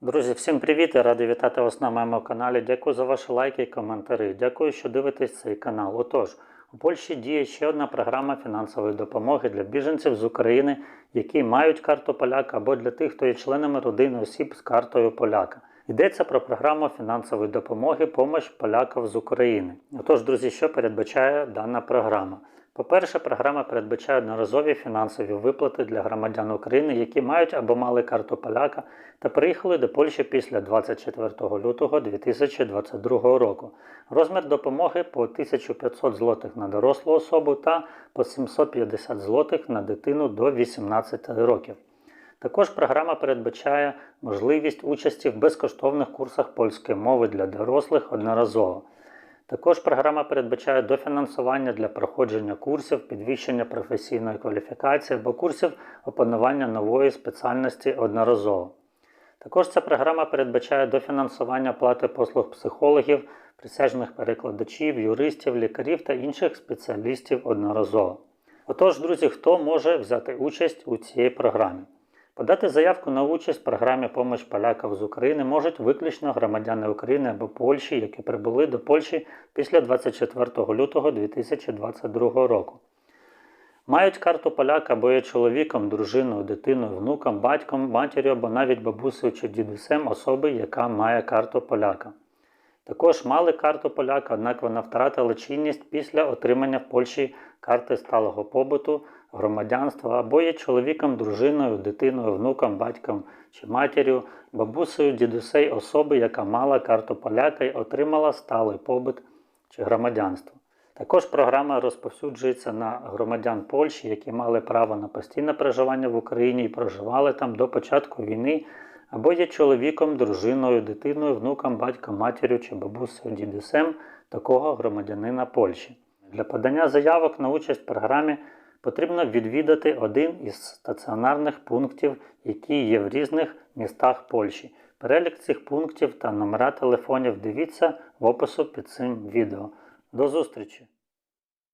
Друзі, всім привіт! Я радий вітати вас на моєму каналі. Дякую за ваші лайки і коментарі. Дякую, що дивитесь цей канал. Отож, у Польщі діє ще одна програма фінансової допомоги для біженців з України, які мають карту поляка, або для тих, хто є членами родини осіб з картою поляка. Йдеться про програму фінансової допомоги «Помощь поляків з України. Отож, друзі, що передбачає дана програма? По-перше, програма передбачає одноразові фінансові виплати для громадян України, які мають або мали карту поляка та приїхали до Польщі після 24 лютого 2022 року. Розмір допомоги по 1500 злотих на дорослу особу та по 750 злотих на дитину до 18 років. Також програма передбачає можливість участі в безкоштовних курсах польської мови для дорослих одноразово. Також програма передбачає дофінансування для проходження курсів, підвищення професійної кваліфікації або курсів опанування нової спеціальності одноразово. Також ця програма передбачає дофінансування плати послуг психологів, присяжних перекладачів, юристів, лікарів та інших спеціалістів одноразово. Отож, друзі, хто може взяти участь у цій програмі? Подати заявку на участь в програмі «Помощь поляків з України можуть виключно громадяни України або Польщі, які прибули до Польщі після 24 лютого 2022 року. Мають карту поляка або є чоловіком, дружиною, дитиною, внуком, батьком, матір'ю або навіть бабусею чи дідусем особи, яка має карту поляка. Також мали карту поляка, однак вона втратила чинність після отримання в Польщі карти сталого побуту, громадянства або є чоловіком, дружиною, дитиною, внуком, батьком чи матір'ю, бабусею, дідусей особи, яка мала карту поляка і отримала сталий побут чи громадянство. Також програма розповсюджується на громадян Польщі, які мали право на постійне проживання в Україні і проживали там до початку війни, або є чоловіком, дружиною, дитиною, внуком, батьком, матір'ю чи бабусею, дідусем такого громадянина Польщі. Для подання заявок на участь в програмі потрібно відвідати один із стаціонарних пунктів, які є в різних містах Польщі. Перелік цих пунктів та номера телефонів дивіться в опису під цим відео. До зустрічі!